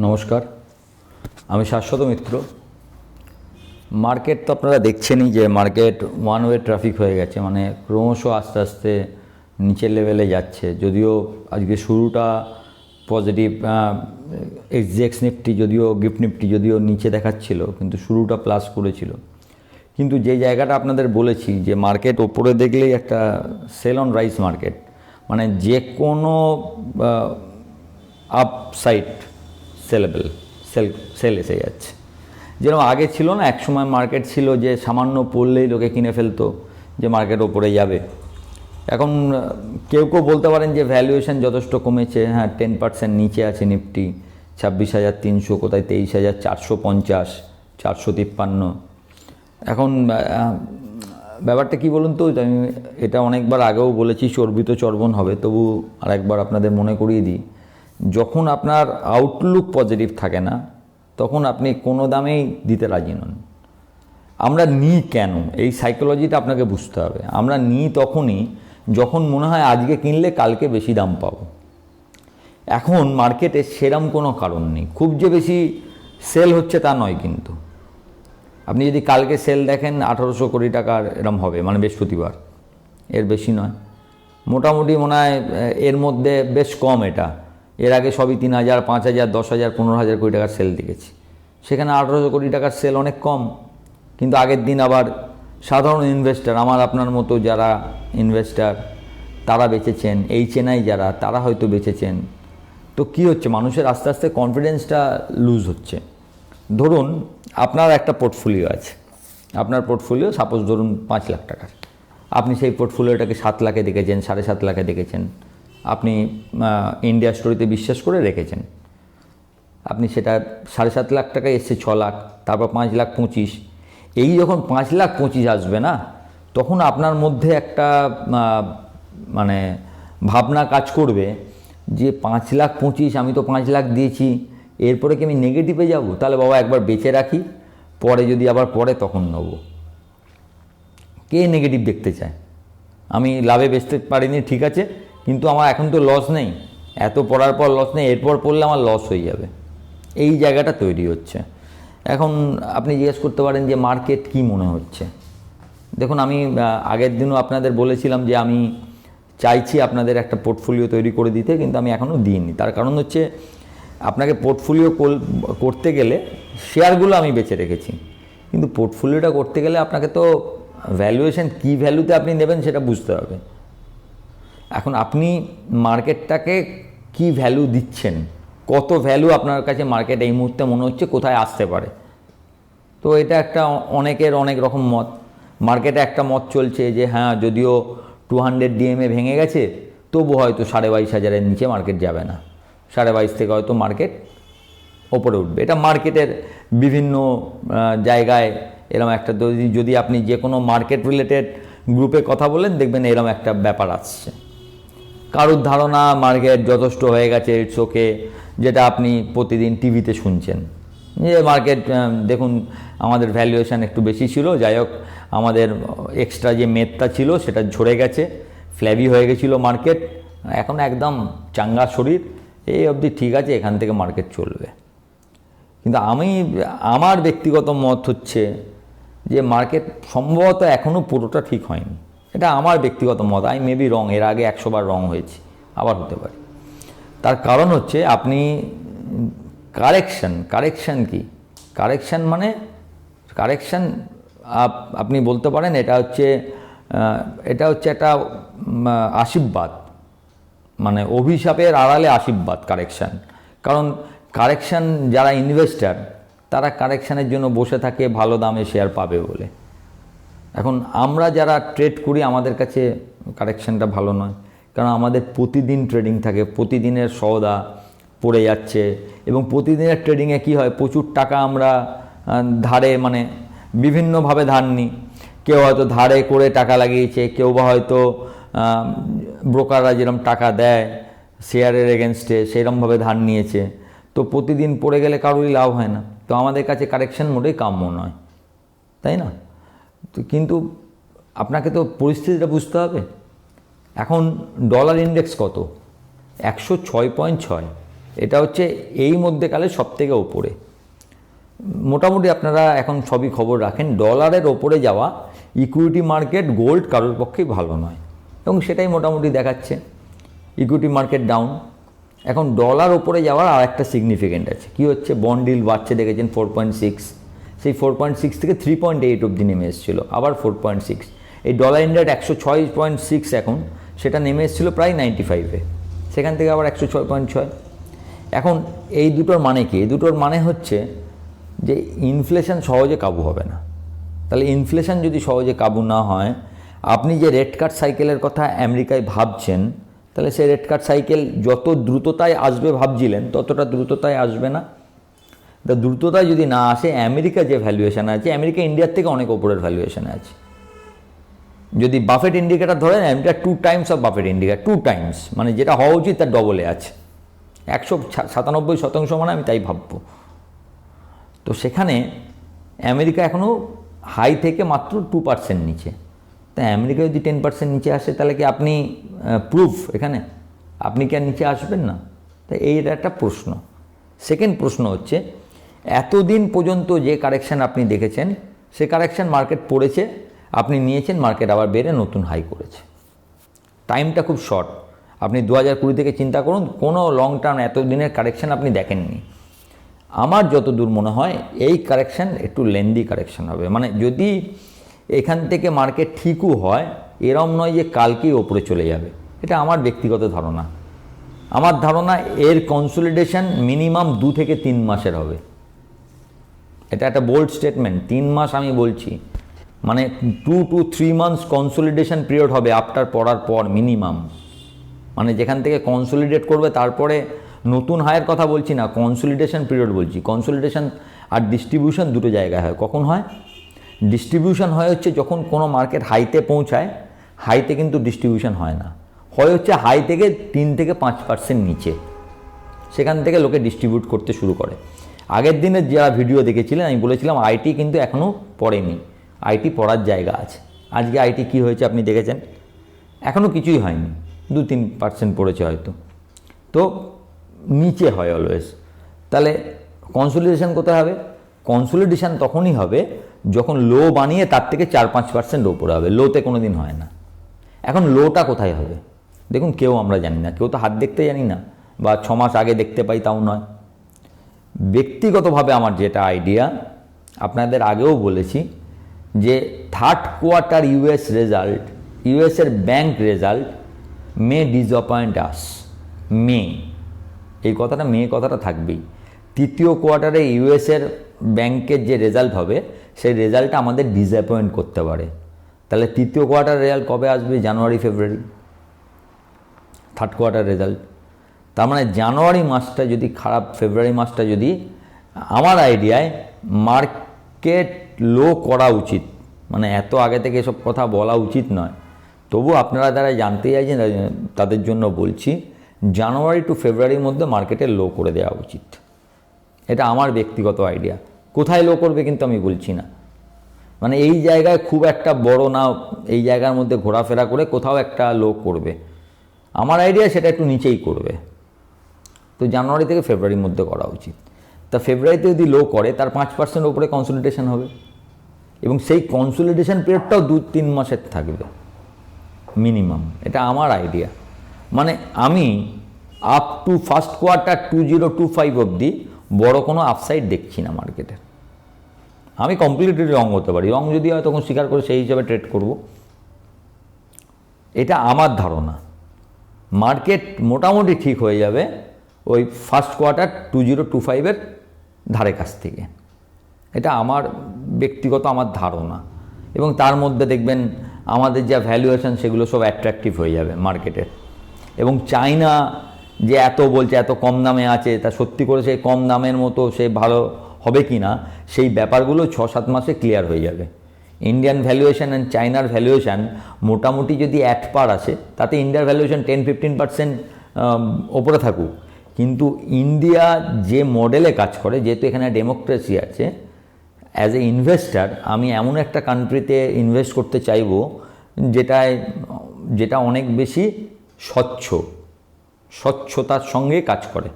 নমস্কার, আমি শাশ্বত মিত্র। মার্কেট তো আপনারা দেখছেনই যে মার্কেট ওয়ান ওয়ে ট্রাফিক হয়ে গেছে মানে ক্রমশ আস্তে আস্তে নিচের লেভেলে যাচ্ছে। যদিও আজকে শুরুটা পজিটিভ এক্সজেক্স নিফটি যদিও গিফট নিফটি যদিও নিচে দেখাচ্ছিল, কিন্তু শুরুটা প্লাস করেছিল। কিন্তু যে জায়গাটা আপনাদের বলেছি যে মার্কেট ওপরে দেখলেই একটা সেল অন রাইস মার্কেট মানে যে কোনো আপসাইড সেলেবল, সেল সেল এসে যাচ্ছে। যেরকম আগে ছিল না, এক সময় মার্কেট ছিল যে সামান্য পড়লেই লোকে কিনে ফেলতো, যে মার্কেট ওপরে যাবে। এখন কেউ কেউ বলতে পারেন যে ভ্যালুয়েশন যথেষ্ট কমেছে হ্যাঁ টেন পার্সেন্ট নিচে আছে নিফটি, ছাব্বিশ হাজার তিনশো, কোথায় তেইশ হাজার চারশো পঞ্চাশ, চারশো তিপ্পান্ন। এখন ব্যাপারটা কি বলুন তো? আমি, এটা অনেকবার আগেও বলেছি, চর্বিত চর্বণ হবে, তবু আরেকবার আপনাদের মনে করিয়ে দিই। যখন আপনার আউটলুক পজিটিভ থাকে না, তখন আপনি কোনো দামেই দিতে রাজি নন। আমরা নিই কেন? এই সাইকোলজিটা আপনাকে বুঝতে হবে। আমরা নিই তখনই যখন মনে হয় আজকে কিনলে কালকে বেশি দাম পাবো। এখন মার্কেটে সেরম কোনো কারণ নেই। খুব যে বেশি সেল হচ্ছে তা নয় কিন্তু। আপনি যদি কালকে সেল দেখেন আঠারোশো কোটি টাকার এরম হবে মানে বৃহস্পতিবার। এর বেশি নয়। মোটামুটি মনে হয় এর মধ্যে বেশ কম এটা। এর আগে সবই তিন হাজার, পাঁচ হাজার, দশ হাজার, পনেরো হাজার কোটি টাকার সেল দেখেছি। সেখানে আঠারোশো কোটি টাকার সেল অনেক কম, কিন্তু আগের দিন আবার সাধারণ ইনভেস্টার আমার আপনার মতো যারা ইনভেস্টার তারা বেঁচেছেন, এই চেনাই যারা, তারা হয়তো বেঁচেছেন। তো কি হচ্ছে? মানুষের আস্তে আস্তে কনফিডেন্সটা লুজ হচ্ছে। ধরুন, আপনার একটা পোর্টফোলিও আছে। আপনার পোর্টফোলিও সাপোজ ধরুন পাঁচ লাখ টাকার। আপনি সেই পোর্টফোলিওটাকে সাত লাখে দেখেছেন, সাড়ে সাত লাখে দেখেছেন। আপনি ইন্ডিয়া স্টোরিতে বিশ্বাস করে রেখেছেন। আপনি সেটা সাড়ে সাত লাখ টাকায় এসছে, ছ লাখ, তারপর পাঁচ লাখ পঁচিশ। এই যখন পাঁচ লাখ পঁচিশ আসবে না, তখন আপনার মধ্যে একটা মানে ভাবনা কাজ করবে যে পাঁচ লাখ পঁচিশ, আমি তো পাঁচ লাখ দিয়েছি, এরপরে কি আমি নেগেটিভে যাব? তাহলে বাবা একবার বেঁচে রাখি, পরে যদি আবার পরে তখন নেব। কে নেগেটিভ দেখতে চায়? আমি লাভে বেচতে পারিনি, ঠিক আছে কিন্তু আমার এখন তো লস নেই। এত পড়ার পর লস নেই, এরপর পড়লে আমার লস হয়ে যাবে। এই জায়গাটা তৈরি হচ্ছে। এখন আপনি জিজ্ঞেস করতে পারেন যে মার্কেট কি মনে হচ্ছে? দেখুন, আমি আগের দিনও আপনাদের বলেছিলাম যে আমি চাইছি আপনাদের একটা পোর্টফোলিও তৈরি করে দিতে, কিন্তু আমি এখনও দিইনি। তার কারণ হচ্ছে, আপনাকে পোর্টফোলিও করতে গেলে শেয়ারগুলো আমি বেছে রেখেছি। কিন্তু পোর্টফোলিওটা করতে গেলে আপনাকে তো ভ্যালুয়েশন কী ভ্যালুতে আপনি নেবেন সেটা বুঝতে হবে। এখন আপনি মার্কেটটাকে কি ভ্যালু দিচ্ছেন? কত ভ্যালু আপনার কাছে মার্কেট এই মুহূর্তে মনে হচ্ছে কোথায় আসতে পারে? তো এটা একটা অনেকের অনেক রকম মত। মার্কেটে একটা মত চলছে যে হ্যাঁ যদিও টু হান্ড্রেড ডিএমএ ভেঙে গেছে তবু হয়তো সাড়ে বাইশ হাজারের নিচে মার্কেট যাবে না। সাড়ে বাইশ থেকে হয়তো মার্কেট ওপরে উঠবে। এটা মার্কেটের বিভিন্ন জায়গায় এরম একটা যদি যদি আপনি যে কোনো মার্কেট রিলেটেড গ্রুপে কথা বলেন, দেখবেন এরম একটা ব্যাপার আসছে। কারোর ধারণা মার্কেট যথেষ্ট হয়ে গেছে ওকে যেটা আপনি প্রতিদিন টিভিতে শুনছেন। যে মার্কেট দেখুন, আমাদের ভ্যালুয়েশন একটু বেশি ছিল, যাই হোক, আমাদের এক্সট্রা যে মেদটা ছিল সেটা ঝরে গেছে ফ্ল্যাবি হয়ে গেছিল মার্কেট। এখন একদম চাঙ্গা শরীর, এই অবধি ঠিক আছে, এখান থেকে মার্কেট চলবে। কিন্তু আমি, আমার ব্যক্তিগত মত হচ্ছে যে মার্কেট সম্ভবত এখনও পুরোটা ঠিক হয়নি। এটা আমার ব্যক্তিগত মত আই মেবি রং এর আগে একশোবার রং হয়েছি, আবার হতে পারে। তার কারণ হচ্ছে আপনি কারেকশন কারেকশন কি? কারেকশন মানে কারেকশন আপনি বলতে পারেন এটা হচ্ছে এটা হচ্ছে একটা আশীর্বাদ মানে অভিশাপের আড়ালে আশীর্বাদ কারেকশান কারণ কারেকশান যারা ইনভেস্টার তারা কারেকশানের জন্য বসে থাকে ভালো দামে শেয়ার পাবে বলে। এখন আমরা যারা ট্রেড করি, আমাদের কাছে কারেকশানটা ভালো নয়। কারণ আমাদের প্রতিদিন ট্রেডিং থাকে, প্রতিদিনের সওদা পড়ে যাচ্ছে এবং প্রতিদিনের ট্রেডিংয়ে কী হয়, প্রচুর টাকা আমরা ধারে মানে বিভিন্নভাবে ধার নিই। কেউ হয়তো ধারে করে টাকা লাগিয়েছে, কেউ বা হয়তো ব্রোকাররা যেরকম টাকা দেয় শেয়ারের এগেনস্টে সেরমভাবে ধার নিয়েছে। তো প্রতিদিন পড়ে গেলে কারোরই লাভ হয় না। তো আমাদের কাছে কারেকশন মোটেই কাম্য নয়। তাই না? তো কিন্তু আপনাকে তো পরিস্থিতিটা বুঝতে হবে। এখন ডলার ইন্ডেক্স কত? একশো ছয় পয়েন্ট ছয়। এটা হচ্ছে এই মধ্যেকালে সব থেকে ওপরে মোটামুটি আপনারা এখন সবই খবর রাখেন, ডলারের ওপরে যাওয়া ইকুইটি মার্কেট গোল্ড কারোর পক্ষেই ভালো নয়। এবং সেটাই মোটামুটি দেখাচ্ছে। ইকুইটি মার্কেট ডাউন এখন ডলার ওপরে যাওয়ার আর একটা সিগনিফিকেন্ট আছে। কি হচ্ছে? বন্ড ডিল বাড়ছে, দেখেছেন ফোর পয়েন্ট সিক্স সেই ফোর পয়েন্ট সিক্স থেকে থ্রি পয়েন্ট এইট অব্দি নেমে এসেছিল, আবার ফোর পয়েন্ট সিক্স এই ডলার ইন্ডিয়ার একশো ছয় পয়েন্ট সিক্স এখন, সেটা নেমে এসেছিল প্রায় নাইনটি ফাইভে সেখান থেকে আবার একশো ছয় পয়েন্ট ছয়। এখন এই দুটোর মানে কি? এই দুটোর মানে হচ্ছে যে ইনফ্লেশন সহজে কাবু হবে না। তাহলে ইনফ্লেশন যদি সহজে কাবু না হয়, আপনি যে রেড কার্ড সাইকেলের কথা আমেরিকায় ভাবছেন, তাহলে সেই রেড কার্ড সাইকেল যত দ্রুততায় আসবে ভাবছিলেন, ততটা দ্রুততায় আসবে না। তা দ্রুততায় যদি না আসে আমেরিকা যে ভ্যালুয়েশন আছে, আমেরিকা ইন্ডিয়ার থেকে অনেক ওপরের ভ্যালুয়েশন আছে। যদি বাফেট ইন্ডিকেটার ধরেন America two times of Buffett indicator two times মানে যেটা হওয়া উচিত তার ডবলে আছে। একশো সাতানব্বই শতাংশ মানে আমি তাই ভাববো। তো সেখানে আমেরিকা এখনও হাই থেকে মাত্র টু পার্সেন্ট নিচে। তা আমেরিকা যদি টেন পার্সেন্ট নিচে আসে, তাহলে কি আপনি প্রুফ এখানে? আপনি কি আর নিচে আসবেন না? তা এই একটা প্রশ্ন। সেকেন্ড প্রশ্ন হচ্ছে এতদিন পর্যন্ত যে কারেকশান আপনি দেখেছেন, সে কারেকশান মার্কেট পড়েছে, আপনি নিয়েছেন, মার্কেট আবার বেড়ে নতুন হাই করেছে। টাইমটা খুব শর্ট। আপনি দু হাজার কুড়ি থেকে চিন্তা করুন, কোনো লং টার্ম এতদিনের কারেকশান আপনি দেখেননি। আমার যতদূর মনে হয়, এই কারেকশান একটু লেন্দি কারেকশান হবে। মানে যদি এখান থেকে মার্কেট ঠিকও হয়, এরম নয় যে কালকেই ওপরে চলে যাবে। এটা আমার ব্যক্তিগত ধারণা। আমার ধারণা এর কনসলিডেশন মিনিমাম দু থেকে তিন মাসের হবে। এটা একটা বোল্ড স্টেটমেন্ট তিন মাস আমি বলছি। মানে two two three months consolidation period হবে আফটার পড়ার পর মিনিমাম মানে যেখান থেকে কনসোলিডেট করবে, তারপরে নতুন হায়ের কথা বলছি না কনসলিডেশন পিরিয়ড বলছি। কনসলিডেশন আর ডিস্ট্রিবিউশন দুটো জায়গায় হয়। কখন হয়? ডিস্ট্রিবিউশন হয় হচ্ছে যখন কোনো মার্কেট হাইতে পৌঁছায় হাইতে কিন্তু ডিস্ট্রিবিউশন হয় না। হয় হচ্ছে হাই থেকে তিন থেকে পাঁচ পার্সেন্ট নিচে। সেখান থেকে লোকে ডিস্ট্রিবিউট করতে শুরু করে। আগের দিনে যারা ভিডিও দেখেছিলেন, আমি বলেছিলাম আইটি কিন্তু এখনও পড়েনি। আইটি পড়ার জায়গা আছে। আজকে আইটি কি হয়েছে আপনি দেখেছেন? এখনও কিছুই হয়নি। দু তিন পার্সেন্ট পড়েছে হয়তো। তো নিচে হয় অলওয়েজ তাহলে কনসলিডেশন কোথায় হবে? কনসলিডেশন তখনই হবে যখন লো বানিয়ে তার থেকে চার পাঁচ পার্সেন্ট ওপরে হবে। লোতে কোনো দিন হয় না। এখন লোটা কোথায় হবে? দেখুন, কেউ আমরা জানি না। কেউ তো হাত দেখতে জানি না। বা ছ মাস আগে দেখতে পাই, তাও নয়। ব্যক্তিগতভাবে আমার যেটা আইডিয়া আপনাদের আগেও বলেছি যে থার্ড কোয়ার্টার ইউএস রেজাল্ট ইউএসের bank result may disappoint us may এই কথাটা মে কথাটা থাকবেই। তৃতীয় কোয়ার্টারে ইউএসের ব্যাংকের যে রেজাল্ট হবে, সেই রেজাল্টটা আমাদের ডিসঅ্যাপয়েন্ট করতে পারে। তাহলে তৃতীয় কোয়ার্টার রেজাল্ট কবে আসবে? জানুয়ারি ফেব্রুয়ারি থার্ড কোয়ার্টার রেজাল্ট তার মানে জানুয়ারি মাসটা যদি খারাপ, ফেব্রুয়ারি মাসটা যদি, আমার আইডিয়ায় মার্কেট লো করা উচিত। মানে এত আগে থেকে এসব কথা বলা উচিত নয়। তবু আপনারা যারা জানতে চাইছেন, তাদের জন্য বলছি, জানুয়ারি টু ফেব্রুয়ারির মধ্যে মার্কেটে লো করে দেওয়া উচিত। এটা আমার ব্যক্তিগত আইডিয়া। কোথায় লো করবে কিন্তু আমি বলছি না। মানে এই জায়গায় খুব একটা বড় না, এই জায়গার মধ্যে ঘোরাফেরা করে কোথাও একটা লো করবে। আমার আইডিয়া সেটা একটু নিচেই করবে। তো জানুয়ারি থেকে ফেব্রুয়ারির মধ্যে করা উচিত। তা ফেব্রুয়ারিতে যদি লো করে, তার পাঁচ পার্সেন্ট ওপরে কনসলিডেশন হবে। এবং সেই কনসলিডেশন পিরিয়ডটাও দু তিন মাসের থাকবে। মিনিমাম এটা আমার আইডিয়া মানে আমি up to first quarter two zero two five অবধি বড় কোনো আপসাইড দেখছি না মার্কেটের আমি কমপ্লিটলি রং হতে পারি। রং যদি হয়, তখন স্বীকার করে সেই হিসাবে ট্রেড করব। এটা আমার ধারণা। মার্কেট মোটামুটি ঠিক হয়ে যাবে। ওই first quarter two zero two ফাইভের ধারে কাছ থেকে। এটা আমার ব্যক্তিগত, আমার ধারণা। এবং তার মধ্যে দেখবেন আমাদের যা ভ্যালুয়েশন সেগুলো সব অ্যাট্রাকটিভ হয়ে যাবে মার্কেটের এবং চাইনা যে এত বলছে, এত কম দামে আছে, তা সত্যি করে সেই কম দামের মতো সে ভালো হবে কি না সেই ব্যাপারগুলো ছ সাত মাসে ক্লিয়ার হয়ে যাবে। ইন্ডিয়ান ভ্যালুয়েশন অ্যান্ড চাইনার ভ্যালুয়েশান মোটামুটি যদি অ্যাট পার আসে, তাতে ইন্ডিয়ার ভ্যালুয়েশান টেন ফিফটিন পার্সেন্ট ওপরে থাকুক। কিন্তু ইন্ডিয়া যে মডেলে কাজ করে, যেহেতু এখানে ডেমোক্রেসি আছে অ্যাজ এ ইনভেস্টার আমি এমন একটা কান্ট্রিতে ইনভেস্ট করতে চাইব, যেটায়, যেটা অনেক বেশি স্বচ্ছ, স্বচ্ছতার সঙ্গে কাজ করে।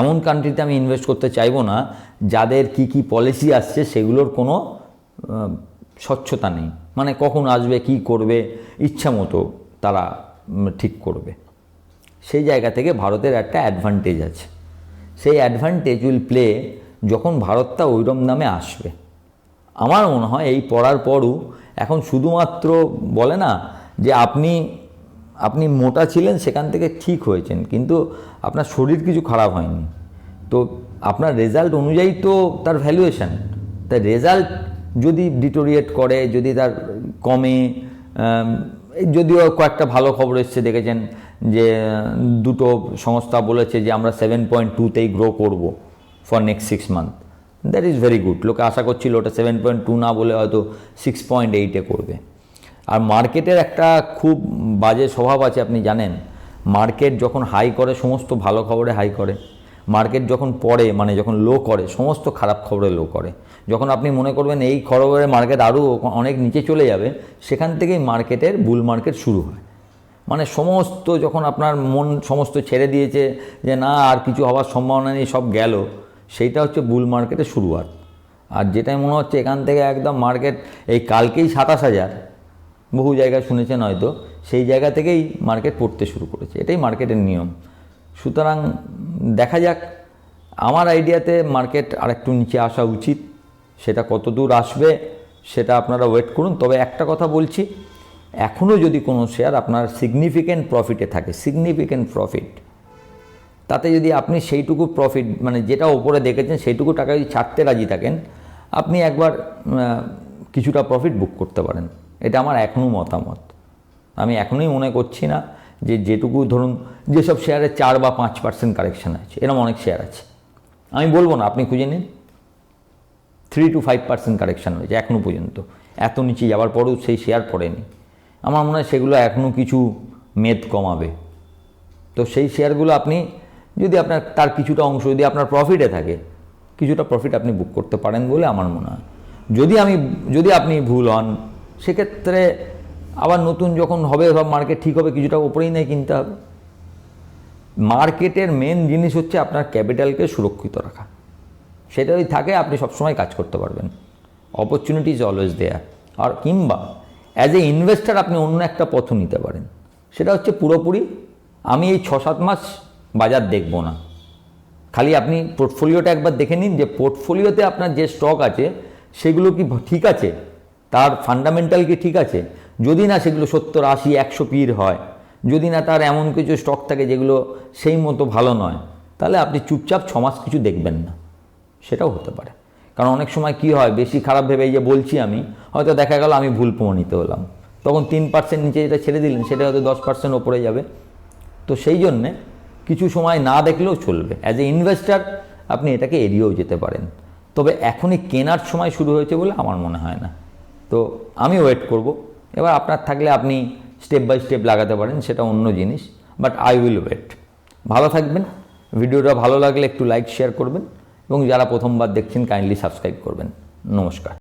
এমন কান্ট্রিতে আমি ইনভেস্ট করতে চাইব না, যাদের কি কি পলিসি আসছে, সেগুলোর কোনো স্বচ্ছতা নেই। মানে কখন আসবে, কি করবে, ইচ্ছা মতো তারা ঠিক করবে। সেই জায়গা থেকে ভারতের একটা অ্যাডভান্টেজ আছে। সেই অ্যাডভান্টেজ উইল প্লে যখন ভারতটা ওইরম নামে আসবে। আমার মনে হয় এই পড়ার পরও এখন শুধুমাত্র বলে না যে আপনি আপনি মোটা ছিলেন সেখান থেকে ঠিক হয়েছেন, কিন্তু আপনার শরীর কিছু খারাপ হয়নি। তো আপনার রেজাল্ট অনুযায়ী তো তার ভ্যালুয়েশন তাই রেজাল্ট যদি ডিটোরিয়েট করে, যদি তার কমে যদিও কয়েকটা ভালো খবর এসছে দেখেছেন যে দুটো সংস্থা বলেছে যে আমরা সেভেন পয়েন্ট টুতেই গ্রো করব for next six month that is very good লোকে আশা করছিল ওটা সেভেন পয়েন্ট টু না বলে হয়তো সিক্স পয়েন্ট এইটে করবে। আর মার্কেটের একটা খুব বাজে স্বভাব আছে, আপনি জানেন? মার্কেট যখন হাই করে, সমস্ত ভালো খবরে হাই করে। মার্কেট যখন পড়ে মানে যখন লো করে, সমস্ত খারাপ খবরে লো করে। যখন আপনি মনে করবেন এই খবরে মার্কেট আরও অনেক নিচে চলে যাবে, সেখান থেকেই মার্কেটের বুল মার্কেট শুরু হয়। মানে সমস্ত যখন আপনার মন সমস্ত ছেড়ে দিয়েছে যে না, আর কিছু হওয়ার সম্ভাবনা নেই, সব গেল, সেইটা হচ্ছে বুল মার্কেটের শুরুয়াত। আর যেটাই মনে হচ্ছে এখান থেকে একদম মার্কেট এই কালকেই সাতাশ হাজার, বহু জায়গায় শুনেছেন হয়তো, সেই জায়গা থেকেই মার্কেট পড়তে শুরু করেছে, এটাই মার্কেটের নিয়ম। সুতরাং দেখা যাক, আমার আইডিয়াতে মার্কেট আরেকটু নিচে আসা উচিত, সেটা কত দূর আসবে, সেটা আপনারা ওয়েট করুন। তবে একটা কথা বলছি এখনও যদি কোনো শেয়ার আপনার সিগনিফিক্যান্ট প্রফিটে থাকে সিগনিফিক্যান্ট প্রফিট তাতে যদি আপনি সেইটুকু প্রফিট মানে যেটা ওপরে দেখেছেন সেইটুকু টাকা যদি ছাড়তে রাজি থাকেন, আপনি একবার কিছুটা প্রফিট বুক করতে পারেন। এটা আমার এখনও মতামত। আমি এখনই মনে করছি না যে যেটুকু ধরুন, যেসব শেয়ারে চার বা পাঁচ পার্সেন্ট কারেকশান আছে এরকম অনেক শেয়ার আছে। আমি বলব না, আপনি খুঁজে নিন। Three two five percent correction হয়েছে এখনও পর্যন্ত। এত নিচে যাওয়ার পরেও সেই শেয়ার পড়েনি। আমার মনে হয় সেগুলো এখনও কিছু মেদ কমাবে। তো সেই শেয়ারগুলো আপনি যদি আপনার, তার কিছুটা অংশ যদি আপনার প্রফিটে থাকে, কিছুটা প্রফিট আপনি বুক করতে পারেন বলে আমার মনে হয়। যদি আমি, যদি আপনি ভুল হন, সেক্ষেত্রে আবার নতুন যখন হবে, সব মার্কেট ঠিক হবে, কিছুটা ওপরেই নেই কিনতে হবে। মার্কেটের মেন জিনিস হচ্ছে আপনার ক্যাপিটালকে সুরক্ষিত রাখা। সেটা যদি থাকে, আপনি সবসময় কাজ করতে পারবেন। অপরচুনিটি ইজ অলওয়েজ দেয়া আর কিংবা অ্যাজ এ ইনভেস্টার আপনি অন্য একটা পথ নিতে পারেন। সেটা হচ্ছে পুরোপুরি আমি এই ছ সাত মাস বাজার দেখব না। খালি আপনি পোর্টফোলিওটা একবার দেখে নিন যে পোর্টফোলিওতে আপনার যে স্টক আছে, সেগুলো কি ঠিক আছে? তার ফান্ডামেন্টাল কি ঠিক আছে? যদি না সেগুলো সত্তর, আশি, একশো পির হয়, যদি না তার এমন কিছু স্টক থাকে যেগুলো সেই মতো ভালো নয়, তাহলে আপনি চুপচাপ ছমাস কিছু দেখবেন না। সেটাও হতে পারে। কারণ অনেক সময় কি হয়, বেশি খারাপ ভেবে যে বলছি আমি, হয়তো দেখা গেল আমি ভুল প্রমাণিত হলাম। তখন তিন পার্সেন্ট নিচে যেটা ছেড়ে দিলেন, সেটা হয়তো দশ পার্সেন্ট ওপরে যাবে। তো সেই জন্যে কিছু সময় না দেখলেও চলবে। অ্যাজ এ ইনভেস্টার আপনি এটাকে এড়িয়েও যেতে পারেন। তবে এখনই কেনার সময় শুরু হয়েছে বলে আমার মনে হয় না। তো আমি ওয়েট করব। এবার আপনার থাকলে আপনি স্টেপ বাই স্টেপ লাগাতে পারেন, সেটা অন্য জিনিস। বাট আই উইল ওয়েট ভালো থাকবেন। ভিডিওটা ভালো লাগলে একটু লাইক শেয়ার করবেন। এবং যারা প্রথমবার দেখছেন কাইন্ডলি সাবস্ক্রাইব করবেন। নমস্কার।